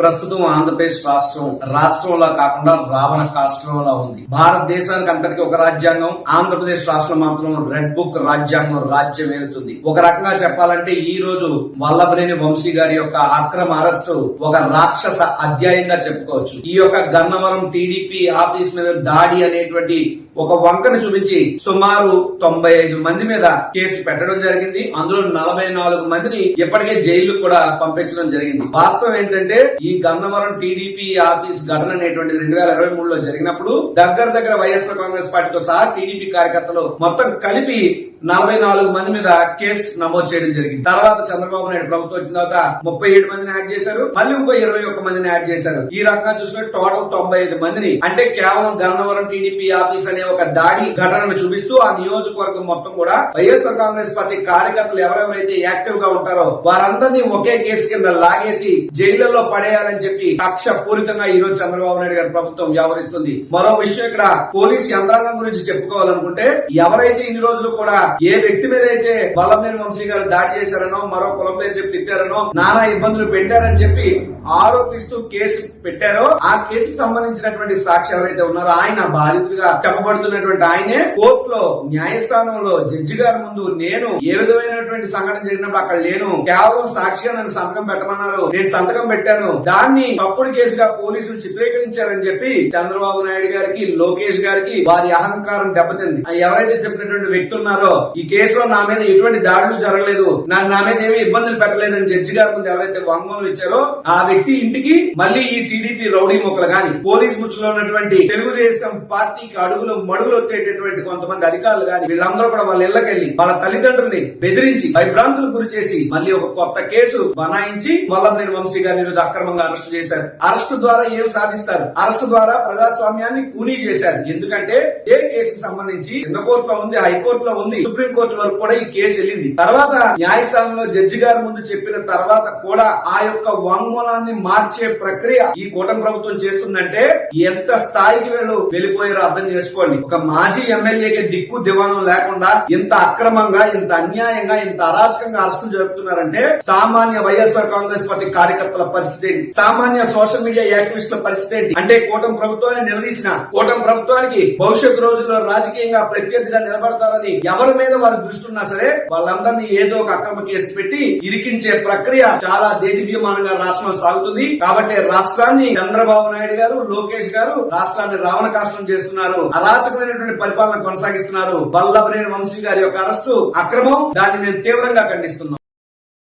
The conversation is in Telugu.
ప్రస్తుతం ఆంధ్రప్రదేశ్ రాష్ట్రం రాష్ట్రంలో కాకుండా రావణ కాష్ట్రంలో ఉంది. భారతదేశానికి అంతటికి ఒక రాజ్యాంగం ఆంధ్రప్రదేశ్ రాష్ట్రం మాత్రం రెడ్ బుక్ రాజ్యాంగం రాజ్యం ఏలుతుంది. ఒక రకంగా చెప్పాలంటే ఈ రోజు వల్లభనేని వంశీ గారి యొక్క అక్రమ అరెస్టు ఒక రాక్షస అధ్యాయంగా చెప్పుకోవచ్చు. ఈ యొక్క గన్నవరం టీడీపీ ఆఫీస్ మీద దాడి అనేటువంటి ఒక వంకను చూపించి సుమారు తొంభై ఐదు మంది మీద కేసు పెట్టడం జరిగింది. అందులో నలభై నాలుగు మందిని ఇప్పటికే జైలు కూడా పంపించడం జరిగింది. వాస్తవం ఏంటంటే ఈ గన్నవరం టీడీపీ ఆఫీస్ ఘటన అనేటువంటిది రెండు వేల ఇరవై మూడులో జరిగినప్పుడు దగ్గర దగ్గర వైఎస్ఆర్ కాంగ్రెస్ పార్టీతో సహా టీడీపీ కార్యకర్తలు మొత్తం కలిపి నలభై నాలుగు మంది మీద కేసు నమోదు చేయడం జరిగింది. తర్వాత చంద్రబాబు నాయుడు ప్రభుత్వం వచ్చిన తర్వాత ముప్పై ఏడు మందిని యాడ్ చేశారు. మళ్ళీ ఇంకో ఇరవై ఒక్క మందిని యాడ్ చేశారు. ఈ రకంగా చూసుకుంటే టోటల్ తొంభై ఐదు మందిని. అంటే కేవలం గన్నవరం టీడీపీ ఆఫీస్ అనే ఒక దాడి ఘటనను చూపిస్తూ ఆ నియోజకవర్గం మొత్తం కూడా వైఎస్ఆర్ కాంగ్రెస్ పార్టీ కార్యకర్తలు ఎవరెవరైతే యాక్టివ్గా ఉంటారో వారందరినీ ఒకే కేసు కింద లాగేసి జైళ్ళలో పడేయాలని చెప్పి కక్ష పూరితంగా ఈ రోజు చంద్రబాబు నాయుడు గారి ప్రభుత్వం వ్యవహరిస్తుంది. మరో విషయం ఇక్కడ పోలీస్ యంత్రాంగం గురించి చెప్పుకోవాలనుకుంటే ఎవరైతే ఇన్ని రోజులు కూడా ఏ వ్యక్తి మీద అయితే వల్లభనేని వంశీ గారు దాడి చేశారనో మరో కులం పేరు చెప్పి తిట్టారనో నానా ఇబ్బందులు పెట్టారని చెప్పి ఆరోపిస్తూ కేసు పెట్టారో ఆ కేసుకు సంబంధించినటువంటి సాక్షి ఎవరైతే ఉన్నారో ఆయన బాధితుడిగా చెప్పబడుతున్నటువంటి ఆయనే కోర్టులో న్యాయస్థానంలో జడ్జి గారి ముందు నేను ఏ విధమైనటువంటి సంఘటన జరిగినప్పుడు అక్కడ లేను కేవలం సాక్షిగా నన్ను సంతకం పెట్టమన్నారు నేను సంతకం పెట్టాను దాన్ని తప్పుడు కేసుగా పోలీసులు చిత్రీకరించారని చెప్పి చంద్రబాబు నాయుడు గారికి లోకేష్ గారికి వారి అహంకారం దెబ్బతింది. ఎవరైతే చెప్పినటువంటి వ్యక్తి ఉన్నారో ఈ కేసులో నా మీద ఎటువంటి దాడులు జరగలేదు. నన్ను నా మీద ఏమి ఇబ్బందులు పెట్టలేదని జడ్జి గారి ముందు ఎవరైతే వాంగ్మూలం ఇచ్చారో ఆ వ్యక్తి ఇంటికి మళ్ళీ ఈ టీడీపీ రౌడీ మొక్కలు గాని పోలీస్ ముచ్చులో ఉన్నటువంటి తెలుగుదేశం పార్టీకి అడుగులు మడుగులు వచ్చేటటువంటి కొంతమంది అధికారులు గాని వీళ్ళందరూ కూడా వాళ్ళ ఇళ్ళకెళ్ళి వాళ్ళ తల్లిదండ్రుల్ని బెదిరించి భయభ్రాంతులు గురి చేసి మళ్ళీ ఒక కొత్త కేసు బనాయించి వల్లభనేని వంశీ గారిని రోజు అక్రమంగా అరెస్ట్ చేశారు. అరెస్ట్ ద్వారా ఏం సాధిస్తారు? అరెస్ట్ ద్వారా ప్రజాస్వామ్యాన్ని కూనీ చేశారు. ఎందుకంటే ఏ కేసుకు సంబంధించి కింద కోర్టులో ఉంది హైకోర్టులో ఉంది. సుప్రీంకోర్టు వరకు కూడా ఈ కేసు వెళ్ళింది. తర్వాత న్యాయస్థానంలో జడ్జి గారి ముందు చెప్పిన తర్వాత కూడా ఆ యొక్క వాంగ్మూలాన్ని మార్చే ప్రక్రియ ఈ కూటమి ప్రభుత్వం చేస్తుందంటే ఎంత స్థాయికి వీళ్ళు వెళ్ళిపోయారో అర్థం చేసుకోండి. ఒక మాజీ ఎమ్మెల్యేకి దిక్కు దివాణం లేకుండా ఇంత అక్రమంగా ఇంత అన్యాయంగా ఇంత అరాచకంగా అరెస్టులు జరుపుతున్నారంటే సామాన్య వైఎస్ఆర్ కాంగ్రెస్ పార్టీ కార్యకర్తల పరిస్థితి ఏంటి? సామాన్య సోషల్ మీడియా యాక్టివిస్టుల పరిస్థితి ఏంటి? అంటే కూటమి ప్రభుత్వాన్ని నిలదీసిన కూటమి ప్రభుత్వానికి భవిష్యత్ రోజుల్లో రాజకీయంగా ప్రత్యర్థిగా నిలబడతారని ఎవరు ఎవరి మీద వారి దృష్టి ఉన్నా సరే వాళ్ళందరినీ ఏదో ఒక అక్రమ కేసు పెట్టి ఇరికించే ప్రక్రియ చాలా దేదీప్యమానంగా రాష్ట్రంలో సాగుతుంది. కాబట్టి రాష్ట్రాన్ని చంద్రబాబు నాయుడు గారు లోకేష్ గారు రాష్ట్రాన్ని రావణ కాష్టం చేస్తున్నారు. అరాచకమైనటువంటి పరిపాలన కొనసాగిస్తున్నారు. వల్లభనేని వంశీ గారి యొక్క అరెస్టు అక్రమం. దాన్ని మేము తీవ్రంగా ఖండిస్తున్నాం.